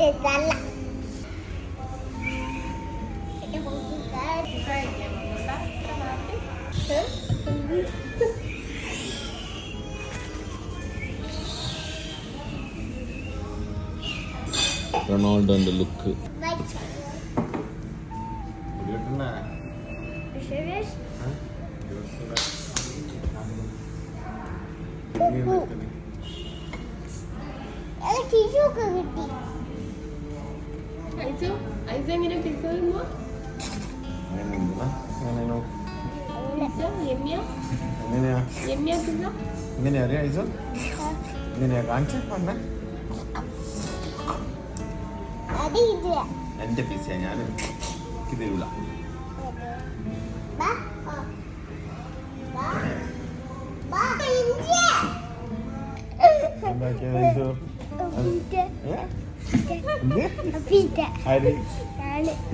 കൂട്ടുകാർ റൊണാൾഡോന്റെ ലുക്ക്. കിട്ടി. ഐസു ഐസു എങ്ങനെ പിസ്സ തിന്നുവാ പിസ്സ യമ്മിയ എങ്ങനെയാ യമ്മിയ പിസ്സ എങ്ങനെയാ അറിയാം ഐസോ എങ്ങനെയാ കാണിച്ച പറഞ്ഞ അത് ഇത് എന്റെ പിസ ഞാൻ എനിക്ക് തരൂല ബാ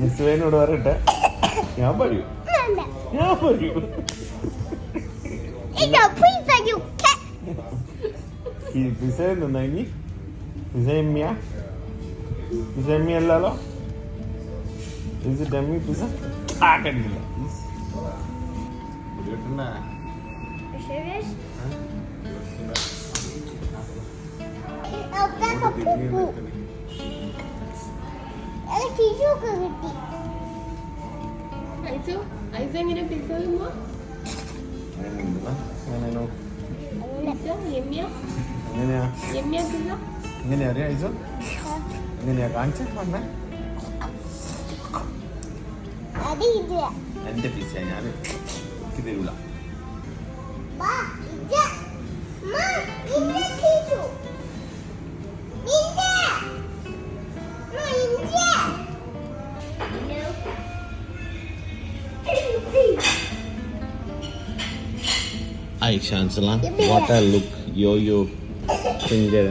മിസ്വേനോട് പറയട്ടെ ഞാൻ പറയൂ. ഞാൻ പറയൂ. പിസ ഈ പിസ എമ്മിയ പിസ എമ്മിയ അല്ലല്ലോ ഇത് ഡമ്മി പിസ ആ കണ്ടില്ല. കിട്ടുന്ന ഒക്കെ കപ്പു എങ്ങനെയാ അറിയാം ഐസോ? എങ്ങനെയാ കാണിച്ച എന്റെ പിസ ഞാൻ എനിക്ക് തരൂല. I ഷാൻസല what a look yo yo finger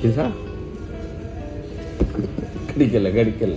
pizza കടിക്കല്ല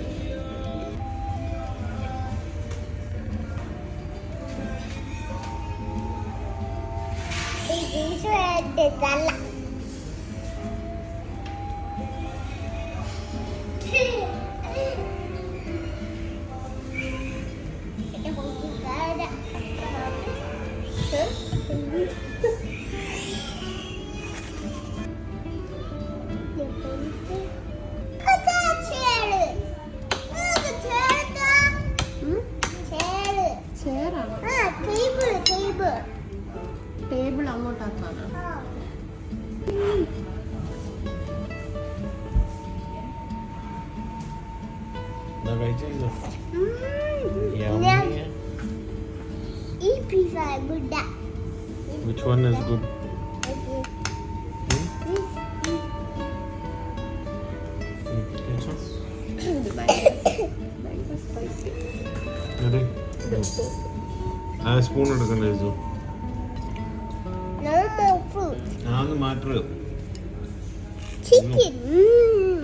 ഈ വൺ ഇസ് ഗുഡ് ഇത് ഭയങ്കര ഭയങ്കര സ്പൈസി ആ സ്പൂൺ എടുക്കണ്ടേ. ആന്ന് മാറ്ററ് Chicken. Mmm.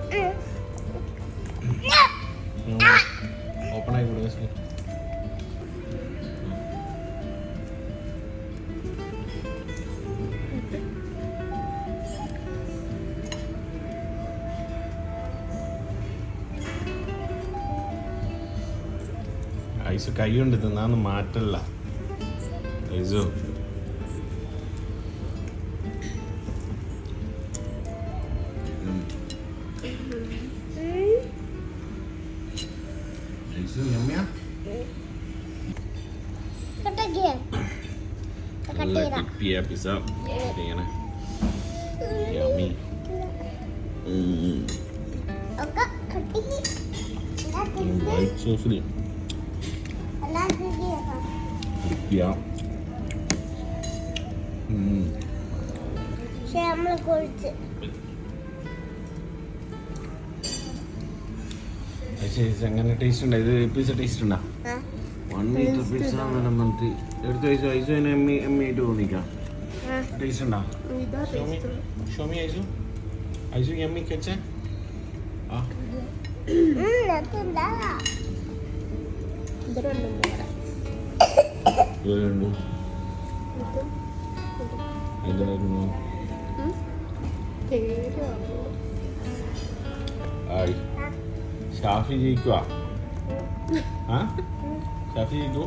ഐസ് കൈ കൊണ്ട് തിന്നാന്ന് മാറ്റല്ല. ഐസു. ഐസു again. നല്ല കിപ്പിയ പിസ ഇങ്ങനെ യമ്മി. വൈറ്റ് സോസിൽ കുഴിച്ച് എങ്ങനെ ടേസ്റ്റ് ഉണ്ട് ഇത് പിസ്സ ടേസ്റ്റ് ഉണ്ടാ വൺ മീറ്റർ പിസ്സ എന്നെല്ലാം പറഞ്ഞിട്ട് എടുത്ത് കഴിച്ചു ഐസു അതിനെ എമ്മി എമ്മി ആയിട്ട് തോന്നിക്കാം ടേസ്റ്റ് ഉണ്ടാ ഷോമി ഐസു ഐസു എമ്മി കച്ച ആ ഉം അതെന്താ ഇത് രണ്ടും പോരാ ഇതുണ്ട് ഇത് അതിലായിരുന്നു ഉം. പേര് ആയി ഷാഫി ജയിക്കുക ആ ഷാഫി ജയിക്കൂ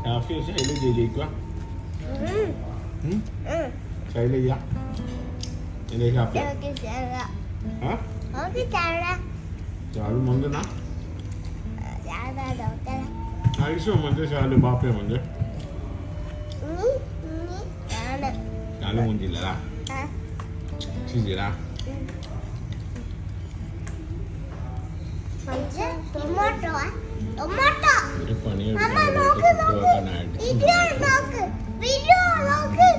ഷാഫി ശൈലജ ജയിക്കുക ഉം ഉം? ഉം ശൈലജ എന്റെ ഷാഫി ഓക്കെ ചേരാ ആ ഓക്കെ ചേരാ ചാലു മന്ദിനാ ചേരാ ഡോക്ടർ ഐസോ മന്ദ ചാലു ബാപ്പ മന്ദ അമ്മ നോക്ക് നോക്ക്. വീഡിയോ നോക്ക്. വീഡിയോ നോക്ക്.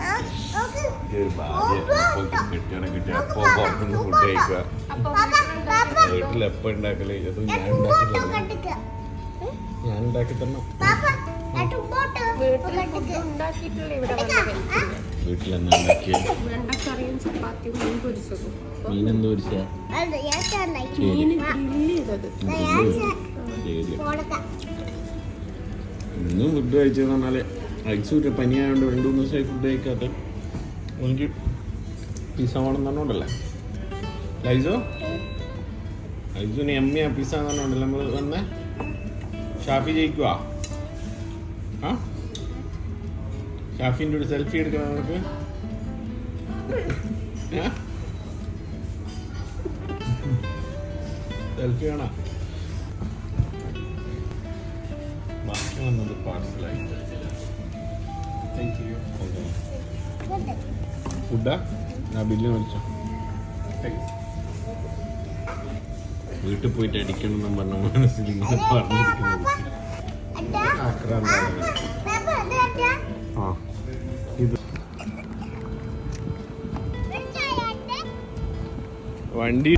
ആ, നോക്ക്. കിട്ടിയാണ് കിട്ടിയ പുറത്തുനിന്ന് ഫുഡ് കഴിക്കുക. പാപ്പ പാപ്പ. വീട്ടിൽ എപ്പോ ഉണ്ടാക്കൽ ഇത് ഞാൻ ഉണ്ടാക്കി ഞാൻ ഉണ്ടാക്കി തരണം വീട്ടിൽ ഉണ്ടാക്കിയിട്ടില്ല ഇവിടെ വീട്ടിൽ എന്നാ ഉണ്ടാക്കിയ വെണ്ടക്കറിയും ചപ്പാത്തിയും മീൻ പൊരിച്ചതും. മീൻ എന്തോ കൊടുക്കാം. ഇന്നും ഫുഡ് കഴിച്ചതെന്ന് പറഞ്ഞാൽ ഒരു പനിയായതുകൊണ്ട് രണ്ടു മൂന്ന് ദിവസമായി ഫുഡ് കഴിക്കാത്ത. എനിക്ക് പിസ്സ വേണം പറഞ്ഞോണ്ടല്ലേ? ലൈസോ? ഐസുന് എമ്മയാ പിസ്സ എന്ന് പറഞ്ഞോണ്ടല്ലേ നമ്മൾ വന്നേ? ഷാഫി ജയിക്കുവാ? ആ? ഷാഫിന്റെ ഒരു സെൽഫി എടുക്കണം നമുക്ക്. സെൽഫി വേണം ബാക്കി വന്നത് പാർസലായി ഫുഡാ? ഞാൻ ബില്ല് മേടിച്ചോ. വീട്ടിൽ പോയിട്ട് അടിക്കണം പറഞ്ഞ മനസ്സിൽ ഇങ്ങനെ പറഞ്ഞിരിക്കുന്നത് ആക്രാന്താണ് ആ. വണ്ടി